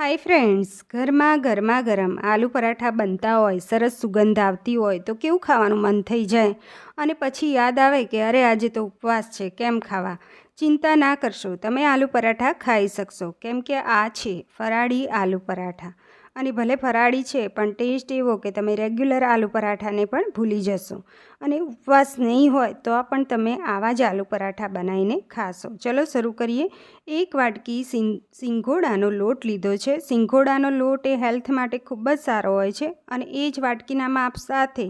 Hi friends ઘરમાં ગરમા ગરમ આલુ પરાઠા બનતા હોય, સરસ સુગંધ આવતી હોય, તો કેવું ખાવાનું મન થઈ જાય? અને પછી યાદ આવે કે અરે, આજે તો ઉપવાસ છે, કેમ ખાવા? ચિંતા ના કરશો, તમે આલુ પરાઠા ખાઈ શકશો. કેમ કે આ છે ફરાળી આલુ પરાઠા. અને ભલે ફરાળી છે, પણ ટેસ્ટ એવો કે તમે રેગ્યુલર આલુ પરાઠાને પણ ભૂલી જશો. અને ઉપવાસ નહીં હોય તો પણ તમે આવા જ આલુ પરાઠા બનાવીને ખાશો. ચલો શરૂ કરીએ. એક વાટકી સિંગ સિંગોડાનો લોટ લીધો છે. સિંઘોડાનો લોટ એ હેલ્થ માટે ખૂબ જ સારો હોય છે અને એ જ વાટકીના માપ સાથે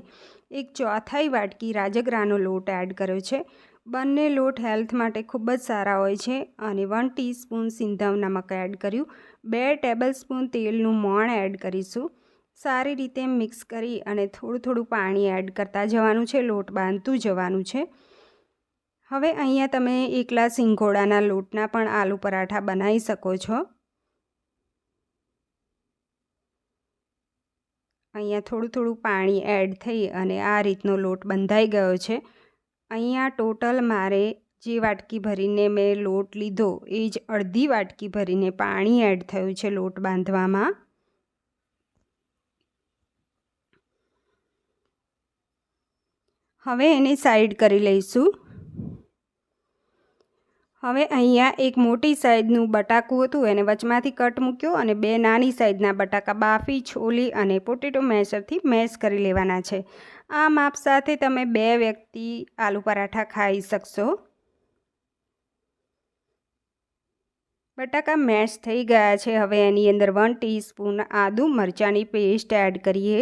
એક ચોથાઈ વાટકી રાજગરાનો લોટ એડ કર્યો છે. બંને લોટ હેલ્થ માટે ખૂબ જ સારા હોય છે અને વન ટીસ્પૂન સિંધવ નમક એડ કર્યું. બે ટેબલ સ્પૂન તેલનું મોણ એડ કરીશું. સારી રીતે મિક્સ કરી અને થોડું થોડું પાણી એડ કરતા જવાનું છે. લોટ બાંધતું જવાનું છે. હવે અહીંયા તમે એકલા સિંગોડાના લોટના પણ આલુ પરાઠા બનાવી શકો છો. અહીંયા થોડું થોડું પાણી એડ થઈ અને આ રીતનો લોટ બંધાઈ ગયો છે. અહીંયા ટોટલ મારે જે વાટકી ભરીને મેં લોટ લીધો, એ જ અડધી વાટકી ભરીને પાણી એડ થયું છે લોટ બાંધવામાં. હવે એને સાઈડ કરી લઈશું. હવે અહીંયા એક મોટી સાઈઝનું બટાકું હતું, એને વચમાંથી કટ મૂક્યો અને બે નાની સાઈઝના બટાકા બાફી, છોલી અને પોટેટો મેશરથી મેશ કરી લેવાના છે. આ માપ સાથે તમે બે વ્યક્તિ આલુ પરાઠા ખાઈ શકશો. બટાકા મેશ થઈ ગયા છે. હવે એની અંદર વન ટીસ્પૂન આદું મરચાંની પેસ્ટ એડ કરીએ.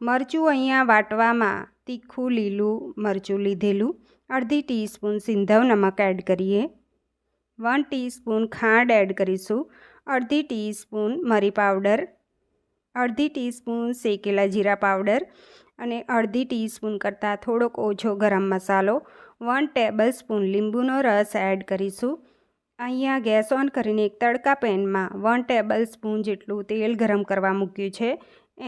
મરચું અહીંયા વાટવામાં તીખું લીલું મરચું લીધેલું. અડધી ટીસ્પૂન સિંધવ નમક એડ કરીએ. વન ટીસ્પૂન ખાંડ એડ કરીશું. અડધી ટીસ્પૂન મરી પાવડર. અડધી ટીસ્પૂન શેકેલા જીરા પાવડર અને અડધી ટીસ્પૂન કરતાં થોડોક ઓછો ગરમ મસાલો. વન ટેબલ સ્પૂન લીંબુનો રસ એડ કરીશું. અહીંયા ગેસ ઓન કરીને એક તડકા પેનમાં વન ટેબલ સ્પૂન જેટલું તેલ ગરમ કરવા મૂક્યું છે.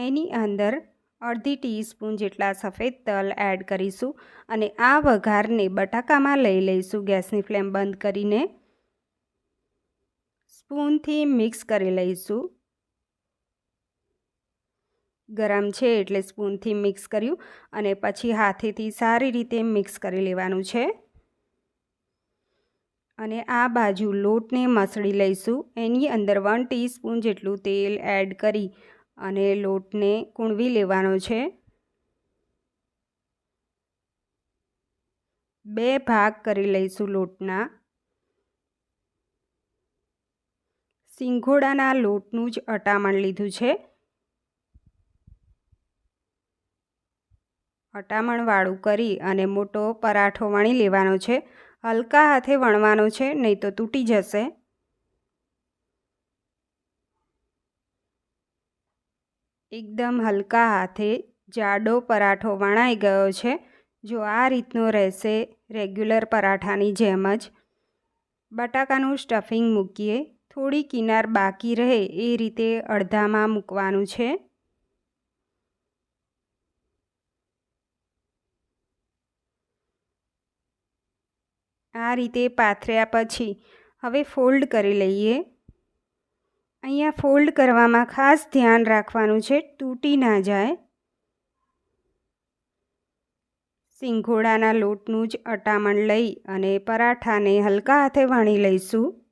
એની અંદર અડધી ટીસ્પૂન જેટલા સફેદ તલ એડ કરીશું અને આ વઘારને બટાકામાં લઈ લઈશું. ગેસની ફ્લેમ બંધ કરીને સ્પૂનથી મિક્સ કરી લઈશું. ગરમ છે એટલે સ્પૂનથી મિક્સ કર્યું અને પછી હાથેથી સારી રીતે મિક્સ કરી લેવાનું છે. અને આ બાજુ લોટને મસળી લઈશું. એની અંદર વન ટીસ્પૂન જેટલું તેલ એડ કરી અને લોટને કૂણવી લેવાનો છે. બે ભાગ કરી લઈશું લોટના. સિંઘોડાના લોટનું જ અટામણ લીધું છે. અટામણવાળું કરી અને મોટો પરાઠો વણી લેવાનો છે. હલકા હાથે વણવાનો છે, નહીં તો તૂટી જશે. એકદમ હલકા હાથે જાડો પરાઠો વણાઈ ગયો છે. જો આ રીતનો રહેશે રેગ્યુલર પરાઠાની જેમ જ. બટાકાનું સ્ટફિંગ મૂકીએ. થોડી કિનાર બાકી રહે એ રીતે અડધામાં મૂકવાનું છે. આ રીતે પાથર્યા પછી હવે ફોલ્ડ કરી લઈએ. અહીંયા ફોલ્ડ કરવામાં ખાસ ધ્યાન રાખવાનું છે, તૂટી ના જાય. સિંઘોડાના લોટનું જ અટામણ લઈ અને પરાઠાને હલકા હાથે વણી લઈશું.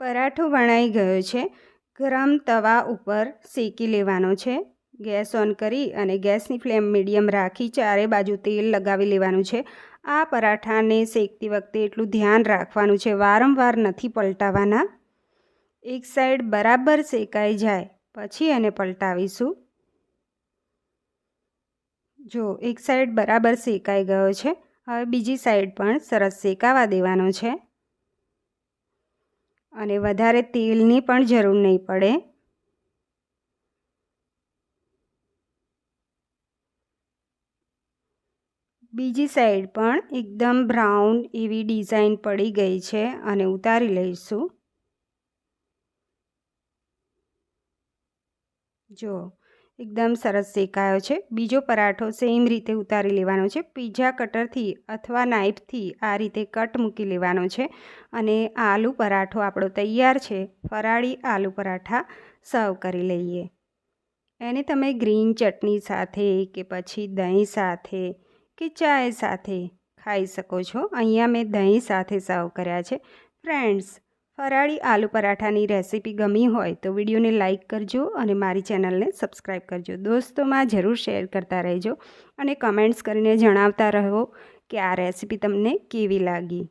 પરાઠો વણાઈ ગયો છે. ગરમ તવા ઉપર શેકી લેવાનો છે. ગેસ ઓન કરી અને ગેસની ફ્લેમ મીડિયમ રાખી ચારે બાજુ તેલ લગાવી લેવાનું છે. આ પરાઠાને શેકતી વખતે એટલું ધ્યાન રાખવાનું છે. વારંવાર નથી પલટાવવાના એક સાઈડ બરાબર શેકાઈ જાય. પછી એને પલટાવીશું. જો, એક સાઈડ બરાબર શેકાઈ ગયો છે. હવે બીજી સાઈડ પણ સરસ શેકાવા દેવાનો છે. અને વધારે તેલની પણ જરૂર નહીં પડે. બીજી સાઈડ પણ એકદમ બ્રાઉન એવી ડિઝાઇન પડી ગઈ છે અને ઉતારી લઈશું. જો એકદમ સરસ શેકાયો છે. બીજો પરાઠો સેમ રીતે ઉતારી લેવાનો છે. પીઝા કટરથી અથવા નાઇફથી આ રીતે કટ મૂકી લેવાનો છે. અને આલુ પરાઠો આપણો તૈયાર છે. ફરાળી આલુ પરાઠા સર્વ કરી લઈએ. એને તમે ગ્રીન ચટણી સાથે કે પછી દહીં સાથે કે ચાય સાથે ખાઈ શકો છો. અહીંયા મેં દહીં સાથે સર્વ કર્યા છે. ફ્રેન્ડ્સ ફરાળી આલુ પરાઠાની રેસીપી ગમી હોય તો વિડીયોને લાઇક કરજો અને મારી ચેનલને સબસ્ક્રાઈબ કરજો. દોસ્તોમાં જરૂર શેર કરતા રહેજો અને કમેન્ટ્સ કરીને જણાવતા રહો કે આ રેસીપી તમને કેવી લાગી.